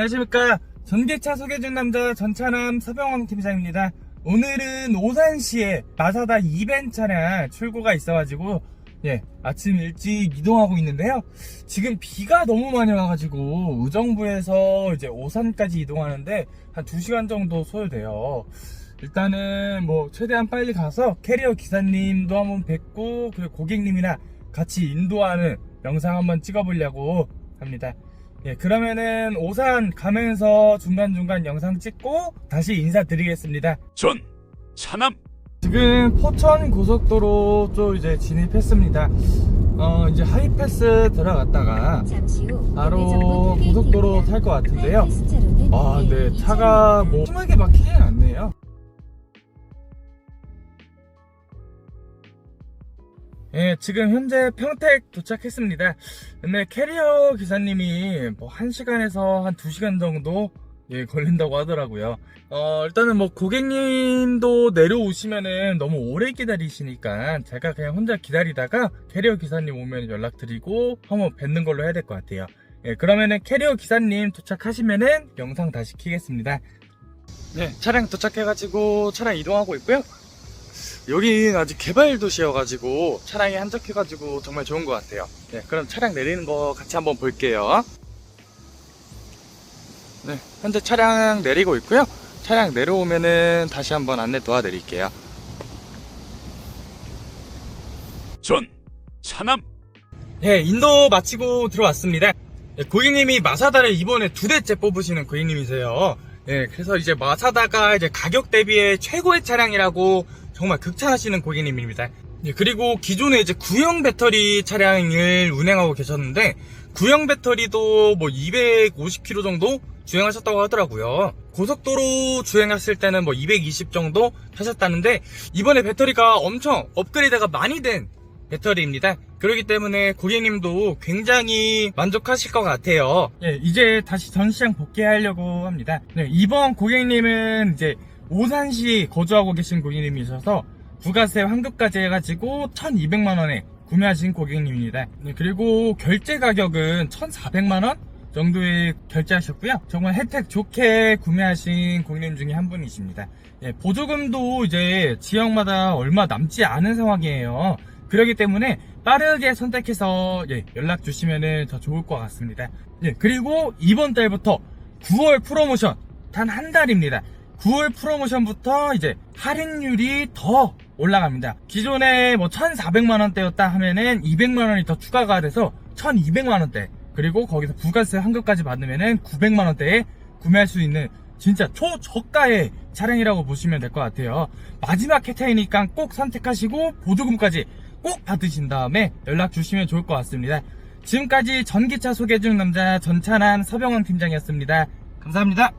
안녕하십니까. 전기차 소개준 남자 전차남 서병왕 팀장입니다. 오늘은 오산시에 마사다 이벤 차량 출고가 있어가지고, 예, 아침 일찍 이동하고 있는데요. 지금 비가 너무 많이 와가지고, 의정부에서 이제 오산까지 이동하는데, 한 2시간 정도 소요돼요. 일단은 뭐, 최대한 빨리 가서 캐리어 기사님도 한번 뵙고, 그리고 고객님이나 같이 인도하는 영상 한번 찍어보려고 합니다. 예, 그러면은 오산 가면서 중간중간 영상 찍고 다시 인사드리겠습니다. 전 차남 지금 포천 고속도로 쪽 이제 진입했습니다. 어, 이제 하이패스 들어갔다가 바로 고속도로 탈 것 같은데요. 아, 네, 차가 뭐 심하게 막히진 않네요. 예, 지금 현재 평택 도착했습니다. 근데 캐리어 기사님이 뭐 1시간에서 한 2시간 정도 예, 걸린다고 하더라고요. 어, 일단은 뭐 고객님도 내려오시면은 너무 오래 기다리시니까 제가 그냥 혼자 기다리다가 캐리어 기사님 오면 연락드리고 한번 뵙는 걸로 해야 될 것 같아요. 예, 그러면은 캐리어 기사님 도착하시면은 영상 다시 키겠습니다. 네, 차량 도착해가지고 차량 이동하고 있고요. 여기 아직 개발 도시여가지고 차량이 한적해가지고 정말 좋은 것 같아요. 네, 그럼 차량 내리는 거 같이 한번 볼게요. 네, 현재 차량 내리고 있고요. 차량 내려오면은 다시 한번 안내 도와드릴게요. 전 차남 예, 인도 마치고 들어왔습니다. 예, 고객님이 마사다를 이번에 두 대째 뽑으시는 고객님이세요. 예, 그래서 이제 마사다가 이제 가격 대비에 최고의 차량이라고 정말 극찬하시는 고객님입니다. 예, 그리고 기존에 이제 구형 배터리 차량을 운행하고 계셨는데 구형 배터리도 뭐 250km 정도 주행하셨다고 하더라고요. 고속도로 주행했을 때는 뭐 220 정도 하셨다는데 이번에 배터리가 엄청 업그레이드가 많이 된 배터리입니다. 그렇기 때문에 고객님도 굉장히 만족하실 것 같아요. 예, 이제 다시 전시장 복귀하려고 합니다. 네, 이번 고객님은 이제 오산시 거주하고 계신 고객님이셔서 부가세 환급까지 해가지고 1200만원에 구매하신 고객님입니다. 네, 그리고 결제 가격은 1400만원 정도에 결제하셨고요. 정말 혜택 좋게 구매하신 고객님 중에 한 분이십니다. 예, 보조금도 이제 지역마다 얼마 남지 않은 상황이에요. 그렇기 때문에 빠르게 선택해서 예, 연락 주시면 더 좋을 것 같습니다. 예, 그리고 이번 달부터 9월 프로모션 단 한 달입니다. 9월 프로모션부터 이제 할인율이 더 올라갑니다. 기존에 뭐 1,400만원대였다 하면은 200만원이 더 추가가 돼서 1,200만원대 그리고 거기서 부가세 환급까지 받으면은 900만원대에 구매할 수 있는 진짜 초저가의 차량이라고 보시면 될 것 같아요. 마지막 혜택이니까 꼭 선택하시고 보조금까지 꼭 받으신 다음에 연락 주시면 좋을 것 같습니다. 지금까지 전기차 소개중 남자 전차남 서병원 팀장이었습니다. 감사합니다.